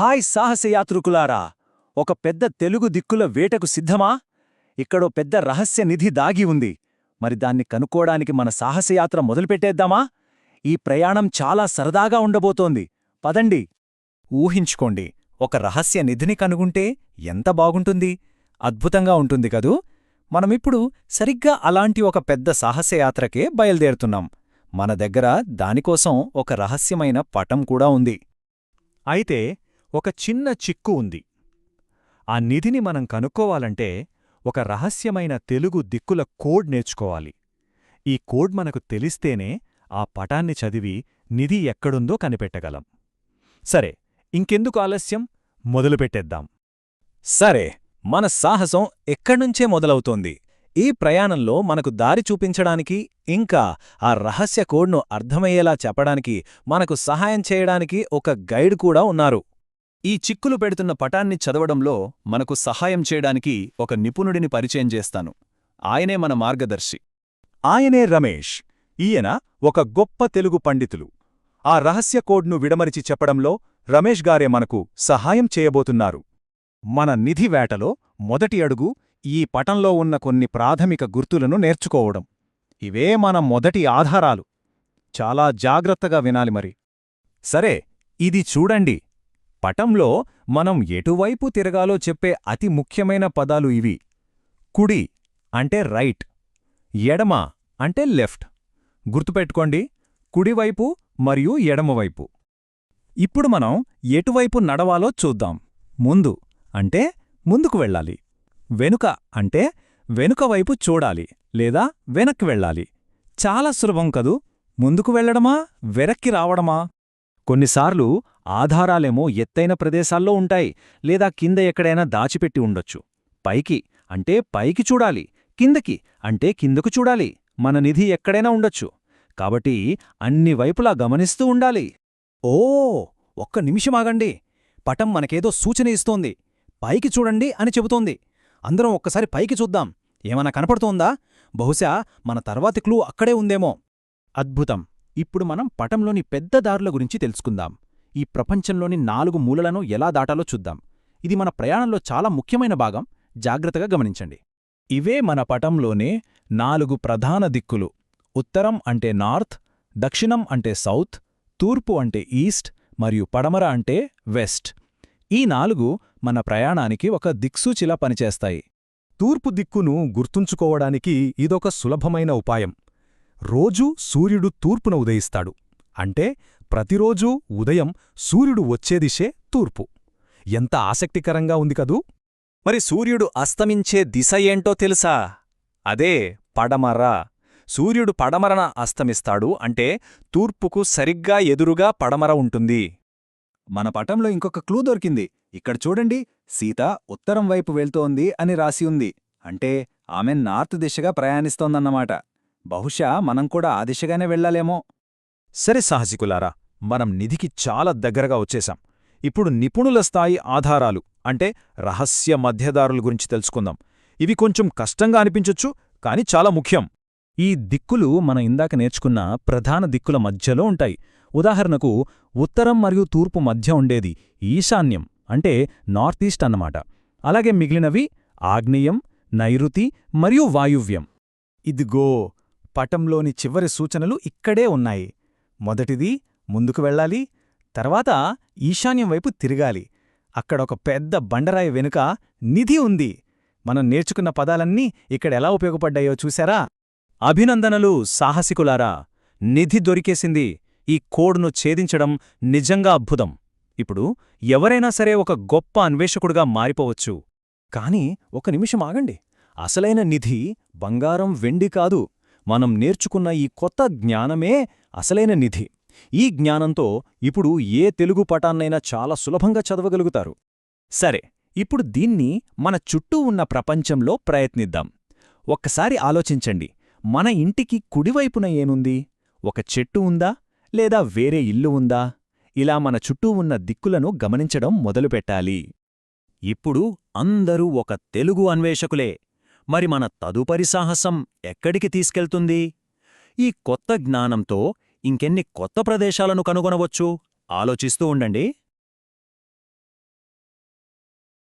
Hi సాహసయాత్రికులారా ఒక పెద్ద తెలుగు దిక్కుల వేటకు సిద్ధమా? ఇక్కడో పెద్ద రహస్య నిధి దాగి ఉంది. మరి దాన్ని కనుక్కోడానికి మన సాహసయాత్ర మొదలుపెట్టేద్దామా? ఈ ప్రయాణం చాలా సరదాగా ఉండబోతోంది. పదండి. ఊహించుకోండి ఒక రహస్య నిధిని కనుగుంటే ఎంత బాగుంటుంది? అద్భుతంగా ఉంటుంది కదూ? మనమిప్పుడు సరిగ్గా అలాంటి ఒక పెద్ద సాహసయాత్రకే బయలుదేరుతున్నాం. మన దగ్గర దానికోసం ఒక రహస్యమైన పటం కూడా ఉంది. అయితే ఒక చిన్న చిక్కు ఉంది. ఆ నిధిని మనం కనుక్కోవాలంటే ఒక రహస్యమైన తెలుగు దిక్కుల కోడ్ నేర్చుకోవాలి. ఈ కోడ్ మనకు తెలిస్తేనే ఆ పటాన్ని చదివి నిధి ఎక్కడుందో కనిపెట్టగలం. సరే ఇంకెందుకు ఆలస్యం? మొదలుపెట్టేద్దాం సరే మన సాహసం ఎక్కడ్నుంచే మొదలవుతోంది? ఈ ప్రయాణంలో మనకు దారి చూపించడానికి ఇంకా ఆ రహస్య కోడ్ను అర్థమయ్యేలా చెప్పడానికి మనకు సహాయం చేయడానికి ఒక గైడ్ కూడా ఉన్నారు. ఈ చిక్కులు పెడుతున్న పటాన్ని చదవడంలో మనకు సహాయం చేయడానికి ఒక నిపుణుడిని పరిచయం చేస్తాను. ఆయనే మన మార్గదర్శి. ఆయనే రమేష్. ఈయన ఒక గొప్ప తెలుగు పండితులు. ఆ రహస్య కోడ్ను విడమరిచి చెప్పడంలో రమేష్ గారే మనకు సహాయం చేయబోతున్నారు. మన నిధి వేటలో మొదటి అడుగు ఈ పటంలో ఉన్న కొన్ని ప్రాథమిక గుర్తులను నేర్చుకోవడం. ఇవే మన మొదటి ఆధారాలు. చాలా జాగ్రత్తగా వినాలి మరి. సరే ఇది చూడండి. పటంలో మనం ఎటువైపు తిరగాలో చెప్పే అతి ముఖ్యమైన పదాలు ఇవి. కుడి అంటే రైట్ ఎడమ అంటే లెఫ్ట్. గుర్తుపెట్టుకోండి కుడివైపు మరియు ఎడమవైపు. ఇప్పుడు మనం ఎటువైపు నడవాలో చూద్దాం. ముందు అంటే ముందుకు వెళ్ళాలి. వెనుక అంటే వెనుక వైపు చూడాలి లేదా వెనక్కి వెళ్ళాలి. చాలా సులభం కదూ. ముందుకు వెళ్ళడమా? వెనక్కి రావడమా? కొన్నిసార్లు ఆధారాలేమో ఎత్తైన ప్రదేశాల్లో ఉంటాయి లేదా కింద ఎక్కడైనా దాచిపెట్టి ఉండొచ్చు. పైకి అంటే పైకి చూడాలి కిందకి అంటే కిందకు చూడాలి మన నిధి ఎక్కడైనా ఉండొచ్చు. కాబట్టి అన్ని వైపులా గమనిస్తూ ఉండాలి. ఓ ఒక్క నిమిషమాగండి పటం మనకేదో సూచన ఇస్తోంది. పైకి చూడండి అని చెబుతోంది. అందరం ఒక్కసారి పైకి చూద్దాం. ఏమన్నా కనపడుతోందా? బహుశా మన తర్వాతి క్లూ అక్కడే ఉందేమో. అద్భుతం. ఇప్పుడు మనం పటంలోని పెద్ద దారుల గురించి తెలుసుకుందాం. ఈ ప్రపంచంలోని నాలుగు మూలలను ఎలా దాటాలో చూద్దాం. ఇది మన ప్రయాణంలో చాలా ముఖ్యమైన భాగం. జాగ్రత్తగా గమనించండి. ఇవే మన పటంలోనే నాలుగు ప్రధాన దిక్కులు. ఉత్తరం అంటే నార్త్ దక్షిణం అంటే సౌత్ తూర్పు అంటే ఈస్ట్ మరియు పడమర అంటే వెస్ట్. ఈ నాలుగు మన ప్రయాణానికి ఒక దిక్సూచిలా పనిచేస్తాయి. తూర్పు దిక్కును గుర్తుంచుకోవడానికి ఇదొక సులభమైన ఉపాయం. రోజూ సూర్యుడు తూర్పున ఉదయిస్తాడు. అంటే ప్రతిరోజూ ఉదయం సూర్యుడు వచ్చే దిశే తూర్పు. ఎంత ఆసక్తికరంగా ఉంది కదూ! మరి సూర్యుడు అస్తమించే దిశ ఏంటో తెలుసా? అదే పడమర. సూర్యుడు పడమరన అస్తమిస్తాడు అంటే తూర్పుకు సరిగ్గా ఎదురుగా పడమర ఉంటుంది. మన పటంలో ఇంకొక క్లూ దొరికింది. ఇక్కడ చూడండి సీత ఉత్తరం వైపు వెళ్తోంది అని రాసి ఉంది. అంటే ఆమె నార్త్ దిశగా ప్రయాణిస్తోందన్నమాట. బహుశా మనం కూడా ఆ దిశగానే వెళ్ళాలేమో. సరే సాహసికులారా మనం నిధికి చాలా దగ్గరగా వచ్చేశాం. ఇప్పుడు నిపుణుల స్థాయి ఆధారాలు అంటే రహస్య మధ్యదారుల గురించి తెలుసుకుందాం. ఇవి కొంచెం కష్టంగా అనిపించొచ్చు కాని చాలా ముఖ్యం. ఈ దిక్కులు మన ఇందాక నేర్చుకున్న ప్రధాన దిక్కుల మధ్యలో ఉంటాయి. ఉదాహరణకు ఉత్తరం మరియు తూర్పు మధ్య ఉండేది ఈశాన్యం అంటే నార్త్ ఈస్ట్ అన్నమాట. అలాగే మిగిలినవి ఆగ్నేయం నైరుతి మరియు వాయువ్యం. ఇదిగో పటంలోని చివరి సూచనలు ఇక్కడే ఉన్నాయి. మొదటిది ముందుకు వెళ్ళాలి తర్వాత ఈశాన్యం వైపు తిరగాలి. అక్కడొక పెద్ద బండరాయి వెనుక నిధి ఉంది. మనం నేర్చుకున్న పదాలన్నీ ఇక్కడెలా ఉపయోగపడ్డాయో చూశారా? అభినందనలు సాహసికులారా! నిధి దొరికేసింది ఈ కోడ్ను ఛేదించడం నిజంగా అద్భుతం. ఇప్పుడు ఎవరైనా సరే ఒక గొప్ప అన్వేషకుడుగా మారిపోవచ్చు. కాని ఒక నిమిషం ఆగండి. అసలైన నిధి బంగారం వెండి కాదు. మనం నేర్చుకున్న ఈ కొత్త జ్ఞానమే అసలైన నిధి. ఈ జ్ఞానంతో ఇప్పుడు ఏ తెలుగు పటాన్నైనా చాలా సులభంగా చదవగలుగుతారు. సరే ఇప్పుడు దీన్ని మన చుట్టూ ఉన్న ప్రపంచంలో ప్రయత్నిద్దాం. ఒక్కసారి ఆలోచించండి మన ఇంటికి కుడివైపున ఏనుంది? ఒక చెట్టు ఉందా? లేదా వేరే ఇల్లు ఉందా? ఇలా మన చుట్టూ ఉన్న దిక్కులను గమనించడం మొదలుపెట్టాలి. ఇప్పుడు అందరూ ఒక తెలుగు అన్వేషకులే. మరి మన తదుపరి సాహసం ఎక్కడికి తీసుకెళ్తుంది? ఈ కొత్త జ్ఞానంతో ఇంకెన్ని కొత్త ప్రదేశాలను కనుగొనవచ్చు? ఆలోచిస్తూ ఉండండి.